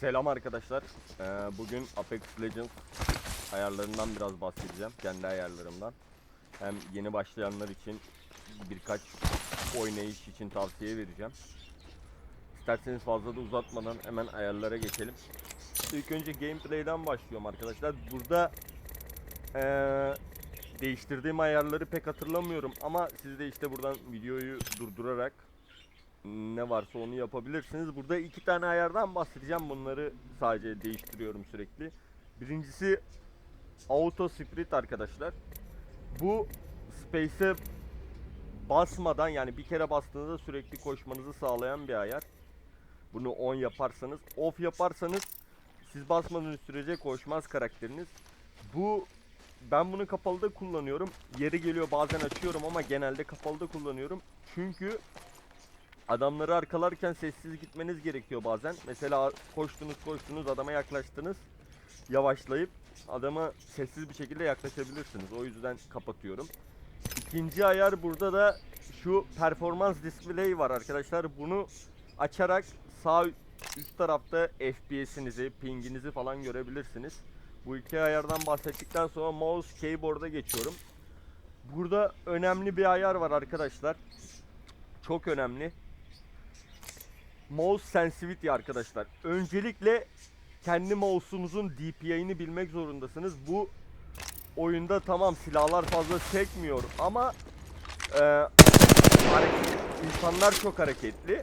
Selam arkadaşlar. Ee, bugün Apex Legends ayarlarından biraz bahsedeceğim. Kendi ayarlarımdan. Hem yeni başlayanlar için birkaç oynayış için tavsiye vereceğim. İsterseniz fazla da uzatmadan hemen ayarlara geçelim. İlk önce gameplay'den başlıyorum arkadaşlar. Burada ee, değiştirdiğim ayarları pek hatırlamıyorum ama siz de işte buradan videoyu durdurarak ne varsa onu yapabilirsiniz. Burada iki tane ayardan bahsedeceğim. Bunları sadece değiştiriyorum sürekli. Birincisi Auto Sprint arkadaşlar. Bu Space'e basmadan yani bir kere bastığınızda sürekli koşmanızı sağlayan bir ayar. Bunu on yaparsanız, off yaparsanız siz basmadığınız sürece koşmaz karakteriniz. Bu ben bunu kapalıda kullanıyorum. Yeri geliyor bazen açıyorum ama genelde kapalıda kullanıyorum. Çünkü adamları arkalarken sessiz gitmeniz gerekiyor bazen. Mesela koştunuz koştunuz adama yaklaştınız. Yavaşlayıp adama sessiz bir şekilde yaklaşabilirsiniz. O yüzden kapatıyorum. İkinci ayar burada da şu performans display var arkadaşlar. Bunu açarak sağ üst tarafta FPS'inizi, pinginizi falan görebilirsiniz. Bu iki ayardan bahsettikten sonra mouse keyboard'a geçiyorum. Burada önemli bir ayar var arkadaşlar. Çok önemli. Mouse sensitivity arkadaşlar. Öncelikle kendi mouse'unuzun DPI'ni bilmek zorundasınız. Bu oyunda tamam silahlar fazla sekmiyor ama e, hareket, insanlar çok hareketli.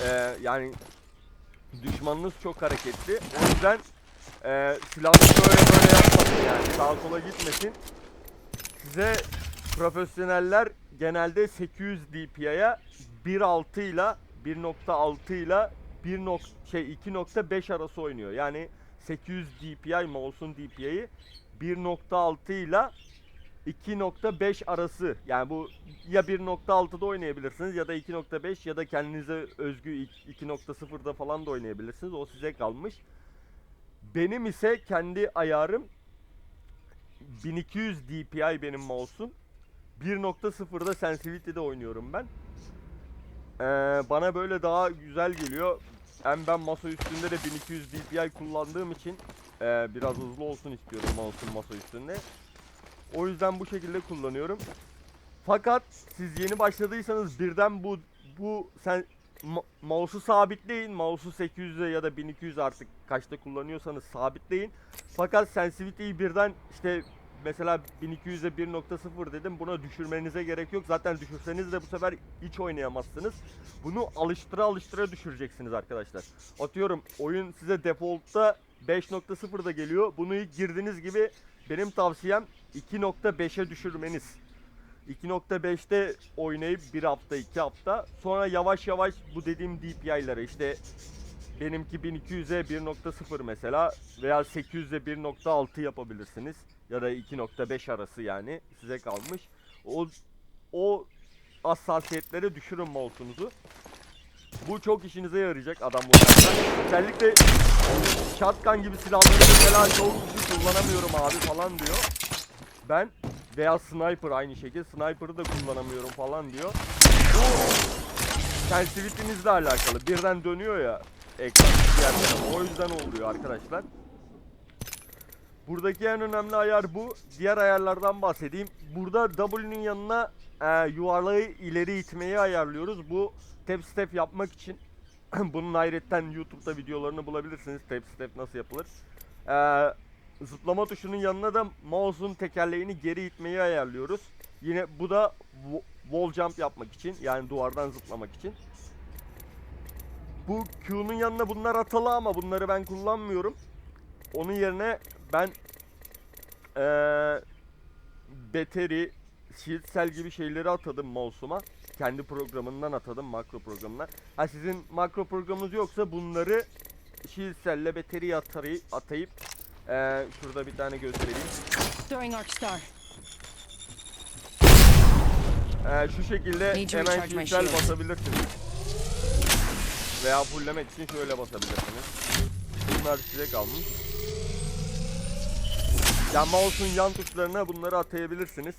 E, yani düşmanınız çok hareketli. O yüzden e, silahınız böyle böyle yapmasın yani sağa sola gitmesin. Size profesyoneller genelde 800 DPI'ye 1.6 ile 1.6 ile 1. nok- şey 2.5 arası oynuyor. Yani 800 DPI mouse'un DPI'yi 1.6 ile 2.5 arası. Yani bu ya 1.6'da oynayabilirsiniz ya da 2.5 ya da kendinize özgü 2.0'da falan da oynayabilirsiniz. O size kalmış. Benim ise kendi ayarım 1200 DPI benim mouse'um. 1.0'da sensitivity'de oynuyorum ben. Ee, bana böyle daha güzel geliyor. Hem ben masa üstünde de 1200 DPI kullandığım için ee, biraz hızlı olsun istiyorum mouse'um masa üstünde. O yüzden bu şekilde kullanıyorum. Fakat siz yeni başladıysanız birden bu bu sen mouse'u sabitleyin. Mouse'u 800'e ya da 1200 artık kaçta kullanıyorsanız sabitleyin. Fakat sensitivity'yi birden işte mesela 1200'e 1.0 dedim. Buna düşürmenize gerek yok. Zaten düşürseniz de bu sefer hiç oynayamazsınız. Bunu alıştıra alıştıra düşüreceksiniz arkadaşlar. Atıyorum oyun size default'ta 5.0'da geliyor. Bunu ilk girdiğiniz gibi benim tavsiyem 2.5'e düşürmeniz. 2.5'te oynayıp bir hafta iki hafta sonra yavaş yavaş bu dediğim DPI'lere işte benimki 1200'e 1.0 mesela veya 800'e 1.6 yapabilirsiniz ya da 2.5 arası yani size kalmış. O o hassasiyetleri düşürün mouse'unuzu. Bu çok işinize yarayacak adam vurarken. Özellikle shotgun gibi silahları mesela çoğu kişi kullanamıyorum abi falan diyor. Ben veya sniper aynı şekilde sniper'ı da kullanamıyorum falan diyor. Bu sensitivity'nizle alakalı. Birden dönüyor ya ekran diğer. O yüzden oluyor arkadaşlar. Buradaki en önemli ayar bu. Diğer ayarlardan bahsedeyim. Burada W'nin yanına e, yuvarlağı ileri itmeyi ayarlıyoruz. Bu step step yapmak için. Bunun hayretten YouTube'da videolarını bulabilirsiniz. Step step nasıl yapılır. E, zıplama tuşunun yanına da mouse'un tekerleğini geri itmeyi ayarlıyoruz. Yine bu da wall jump yapmak için yani duvardan zıplamak için. Bu Q'nun yanına bunlar atalı ama bunları ben kullanmıyorum. Onun yerine ben eee Beteri, Shield Cell gibi şeyleri atadım mouse'uma. Kendi programından atadım makro programına. Ha sizin makro programınız yoksa bunları Shield Cell'le Beteri'ye atayıp, atayıp eee, şurada bir tane göstereyim. Eee, şu şekilde hemen recharge my Shield Cell shield. basabilirsiniz. Veya fulllemek için şöyle basabilirsiniz. Bunlar size kalmış. Ya mouse'un yan tuşlarına bunları atayabilirsiniz.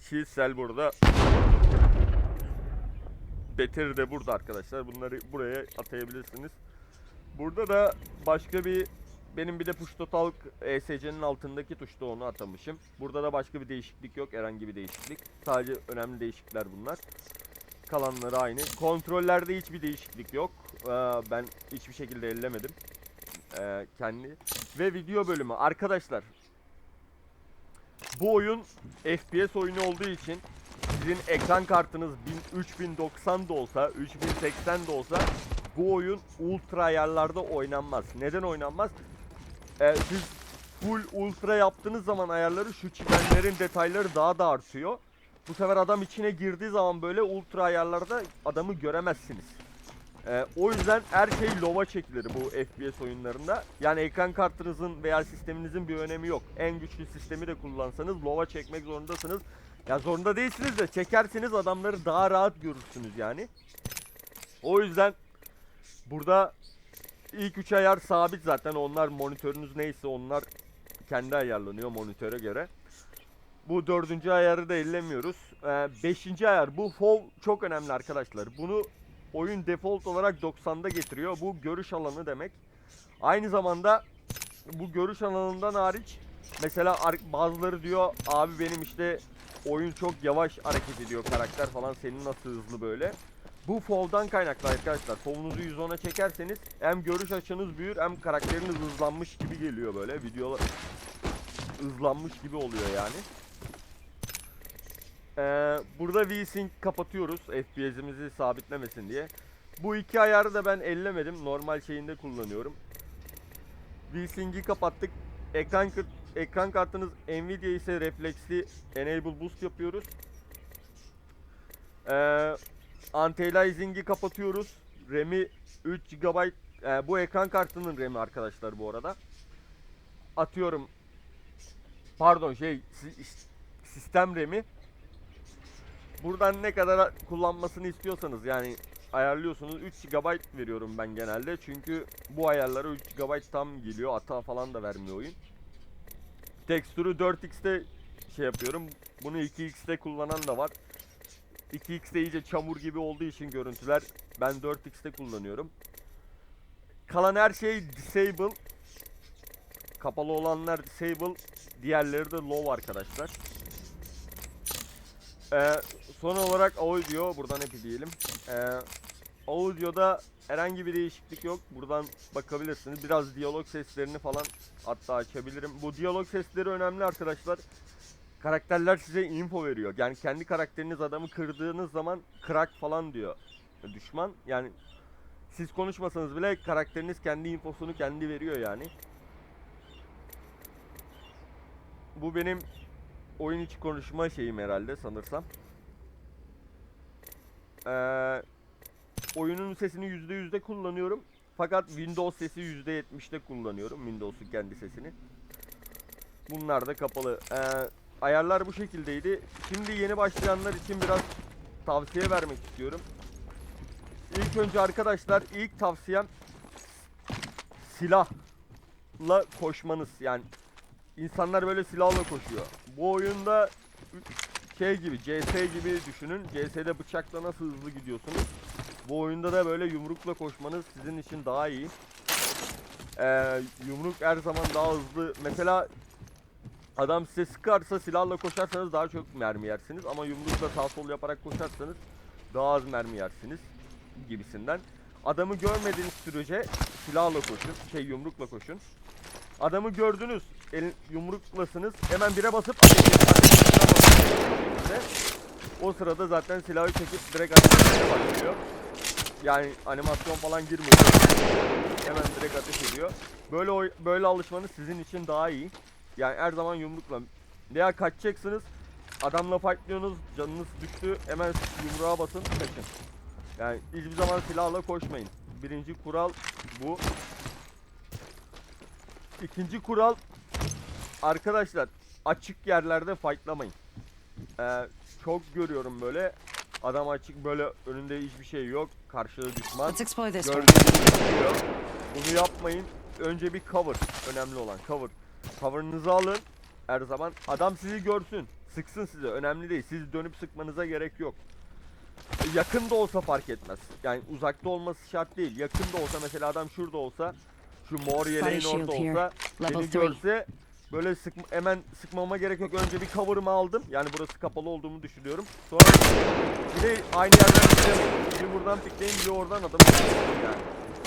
Shield Cell burada. Beteri de burada arkadaşlar. Bunları buraya atayabilirsiniz. Burada da başka bir benim bir de push to talk ESC'nin altındaki tuşta onu atamışım. Burada da başka bir değişiklik yok. Herhangi bir değişiklik. Sadece önemli değişiklikler bunlar. Kalanları aynı. Kontrollerde hiçbir değişiklik yok. Ee, ben hiçbir şekilde ellemedim. Ee, kendi. Ve video bölümü. Arkadaşlar. Bu oyun FPS oyunu olduğu için sizin ekran kartınız 1000 3090 da olsa, 3080 de olsa bu oyun ultra ayarlarda oynanmaz. Neden oynanmaz? Ee, siz full ultra yaptığınız zaman ayarları şu çimenlerin detayları daha da artıyor. Bu sefer adam içine girdiği zaman böyle ultra ayarlarda adamı göremezsiniz. Ee, o yüzden her şey lova çekilir bu FPS oyunlarında. Yani ekran kartınızın veya sisteminizin bir önemi yok. En güçlü sistemi de kullansanız lova çekmek zorundasınız. Ya zorunda değilsiniz de çekerseniz adamları daha rahat görürsünüz yani. O yüzden burada ilk üç ayar sabit zaten. Onlar monitörünüz neyse onlar kendi ayarlanıyor monitöre göre. Bu dördüncü ayarı da ellemiyoruz. Ee, beşinci ayar. Bu FOV çok önemli arkadaşlar. Bunu oyun default olarak 90'da getiriyor. Bu görüş alanı demek. Aynı zamanda bu görüş alanından hariç mesela ar- bazıları diyor abi benim işte oyun çok yavaş hareket ediyor karakter falan senin nasıl hızlı böyle. Bu FOV'dan kaynaklı arkadaşlar. FOV'unuzu 110'a çekerseniz hem görüş açınız büyür hem karakteriniz hızlanmış gibi geliyor böyle. Videolar hızlanmış gibi oluyor yani. Ee, burada VSync kapatıyoruz FPS'imizi sabitlemesin diye. Bu iki ayarı da ben ellemedim. Normal şeyinde kullanıyorum. VSync'i kapattık. Ekran ekran kartınız Nvidia ise refleksli enable boost yapıyoruz. Ee, Anti-aliasing'i kapatıyoruz. RAM'i 3 GB. Ee, bu ekran kartının RAM'i arkadaşlar bu arada. Atıyorum. Pardon şey si- sistem RAM'i. Buradan ne kadar kullanmasını istiyorsanız yani ayarlıyorsunuz. 3 GB veriyorum ben genelde. Çünkü bu ayarlara 3 GB tam geliyor. Hata falan da vermiyor oyun. Tekstürü 4x'te şey yapıyorum. Bunu 2x'te kullanan da var. 2x'te iyice çamur gibi olduğu için görüntüler ben 4x'te kullanıyorum. Kalan her şey disable. Kapalı olanlar disable. Diğerleri de low arkadaşlar. Ee, son olarak audio buradan hep diyelim. Ee, audio'da herhangi bir değişiklik yok. Buradan bakabilirsiniz. Biraz diyalog seslerini falan hatta açabilirim. Bu diyalog sesleri önemli arkadaşlar. Karakterler size info veriyor. Yani kendi karakteriniz adamı kırdığınız zaman crack falan diyor düşman. Yani siz konuşmasanız bile karakteriniz kendi infosunu kendi veriyor yani. Bu benim oyun içi konuşma şeyim herhalde sanırsam. Ee, oyunun sesini %100'de kullanıyorum. Fakat Windows sesi %70'de kullanıyorum. Windows'un kendi sesini. Bunlar da kapalı. Ee, ayarlar bu şekildeydi. Şimdi yeni başlayanlar için biraz tavsiye vermek istiyorum. İlk önce arkadaşlar ilk tavsiyem silahla koşmanız. Yani insanlar böyle silahla koşuyor. Bu oyunda şey gibi CS gibi düşünün. CS'de bıçakla nasıl hızlı gidiyorsunuz. Bu oyunda da böyle yumrukla koşmanız sizin için daha iyi. Ee, yumruk her zaman daha hızlı. Mesela adam size sıkarsa silahla koşarsanız daha çok mermi yersiniz. Ama yumrukla sağ sol yaparak koşarsanız daha az mermi yersiniz gibisinden. Adamı görmediğiniz sürece silahla koşun, şey yumrukla koşun. Adamı gördünüz, el, yumruklasınız, hemen bire basıp basın. O sırada zaten silahı çekip direkt ateş etmeye başlıyor. Yani animasyon falan girmiyor. Hemen direkt ateş ediyor. Böyle böyle alışmanız sizin için daha iyi. Yani her zaman yumrukla. Veya kaçacaksınız, adamla fightlıyorsunuz, canınız düştü, hemen yumruğa basın, kaçın. Yani hiçbir zaman silahla koşmayın. Birinci kural bu. İkinci kural arkadaşlar açık yerlerde fightlamayın. Ee, çok görüyorum böyle adam açık böyle önünde hiçbir şey yok. Karşıda düşman. Let's exploit this one. Çıkıyor. Bunu yapmayın. Önce bir cover. Önemli olan cover. Cover'ınızı alın. Her zaman adam sizi görsün. Sıksın size. Önemli değil. Siz dönüp sıkmanıza gerek yok. yakın da olsa fark etmez. Yani uzakta olması şart değil. Yakın da olsa mesela adam şurada olsa şu mor yeleğin orada olsa beni görse böyle sık hemen sıkmama gerek yok. Önce bir cover'ımı aldım. Yani burası kapalı olduğumu düşünüyorum. Sonra bir de aynı yerden piklemeyin. Biri buradan pikleyin, biri oradan adam yani.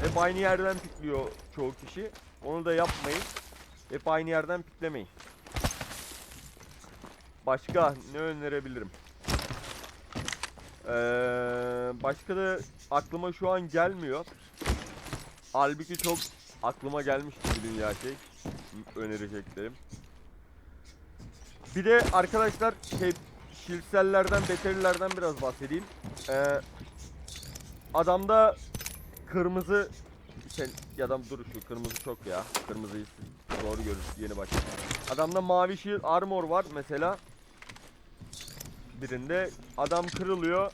Hep aynı yerden pikliyor çoğu kişi. Onu da yapmayın. Hep aynı yerden piklemeyin. Başka ne önerebilirim? Ee, başka da aklıma şu an gelmiyor. Halbuki çok aklıma gelmişti bir dünya şey önereceklerim. Bir de arkadaşlar şey şilsellerden, beterilerden biraz bahsedeyim. Ee, adamda kırmızı şey, ya da dur şu kırmızı çok ya. Kırmızıyı doğru görür yeni başladı. Adamda mavi shield armor var mesela. Birinde adam kırılıyor.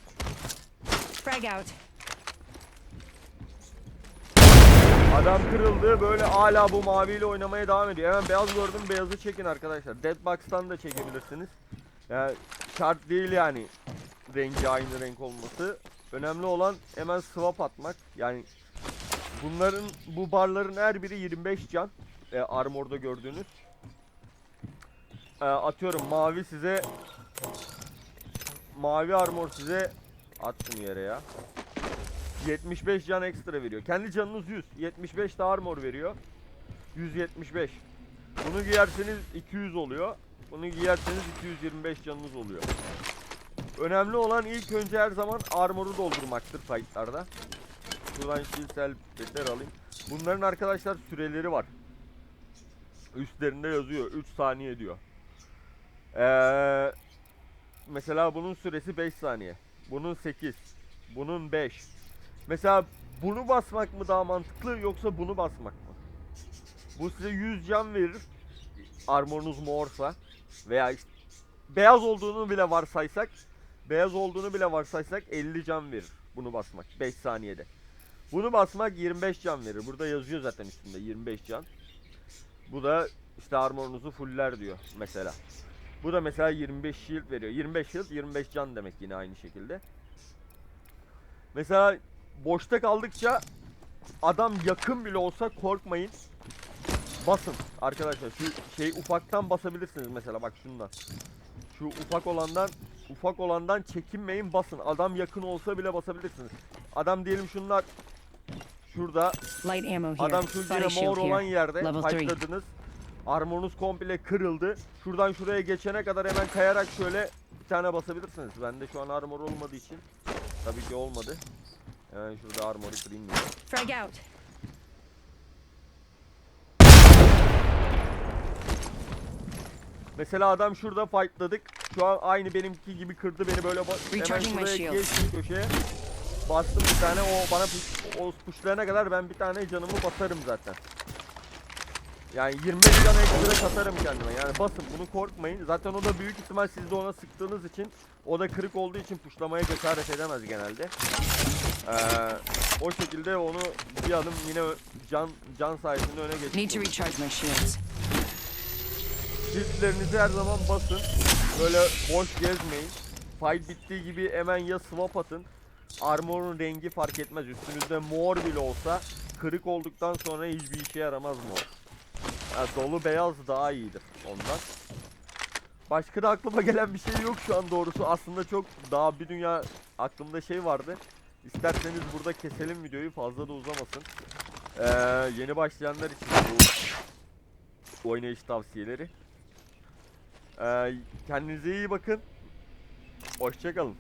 Frag out. Adam kırıldı böyle hala bu maviyle oynamaya devam ediyor. Hemen beyaz gördüm beyazı çekin arkadaşlar. Deadbox'tan da çekebilirsiniz. Yani şart değil yani rengi aynı renk olması. Önemli olan hemen swap atmak. Yani bunların bu barların her biri 25 can. E, armorda gördüğünüz. E, atıyorum mavi size mavi armor size at yere ya. 75 can ekstra veriyor. Kendi canınız 100. 75 de armor veriyor. 175. Bunu giyerseniz 200 oluyor. Bunu giyerseniz 225 canınız oluyor. Önemli olan ilk önce her zaman armoru doldurmaktır fightlarda. Şuradan shield beter alayım. Bunların arkadaşlar süreleri var. Üstlerinde yazıyor. 3 saniye diyor. Ee, mesela bunun süresi 5 saniye. Bunun 8. Bunun 5. Mesela bunu basmak mı daha mantıklı yoksa bunu basmak mı? Bu size 100 can verir. Armorunuz morsa veya işte beyaz olduğunu bile varsaysak beyaz olduğunu bile varsaysak 50 can verir bunu basmak 5 saniyede. Bunu basmak 25 can verir. Burada yazıyor zaten üstünde 25 can. Bu da işte armorunuzu fuller diyor mesela. Bu da mesela 25 shield veriyor. 25 shield 25 can demek yine aynı şekilde. Mesela boşta kaldıkça adam yakın bile olsa korkmayın. Basın arkadaşlar. Şu şey ufaktan basabilirsiniz mesela bak şundan. Şu ufak olandan ufak olandan çekinmeyin basın. Adam yakın olsa bile basabilirsiniz. Adam diyelim şunlar şurada. Adam şu yine mor olan yerde fightladınız. Armorunuz komple kırıldı. Şuradan şuraya geçene kadar hemen kayarak şöyle bir tane basabilirsiniz. Bende şu an armor olmadığı için tabii ki olmadı. Hemen şurada armoru kırayım diye. Frag out. Mesela adam şurada fightladık. Şu an aynı benimki gibi kırdı beni böyle ba- hemen şuraya geçtim köşeye. Bastım bir tane o bana push, o pushlayana kadar ben bir tane canımı basarım zaten. Yani 25 can ekstra katarım kendime. Yani basın bunu korkmayın. Zaten o da büyük ihtimal siz de ona sıktığınız için o da kırık olduğu için puşlamaya cesaret edemez genelde. Ee, o şekilde onu bir adım yine can can sayesinde öne Need to recharge my shields. Shield'lerinizi her zaman basın. Böyle boş gezmeyin. Fight bittiği gibi hemen ya swap atın. Armor'un rengi fark etmez. Üstünüzde mor bile olsa kırık olduktan sonra hiçbir işe yaramaz mor. Ya dolu beyaz daha iyidir ondan. Başka da aklıma gelen bir şey yok şu an doğrusu. Aslında çok daha bir dünya aklımda şey vardı. İsterseniz burada keselim videoyu fazla da uzamasın. Ee, yeni başlayanlar için bu oynayış tavsiyeleri. Ee, kendinize iyi bakın. Hoşçakalın.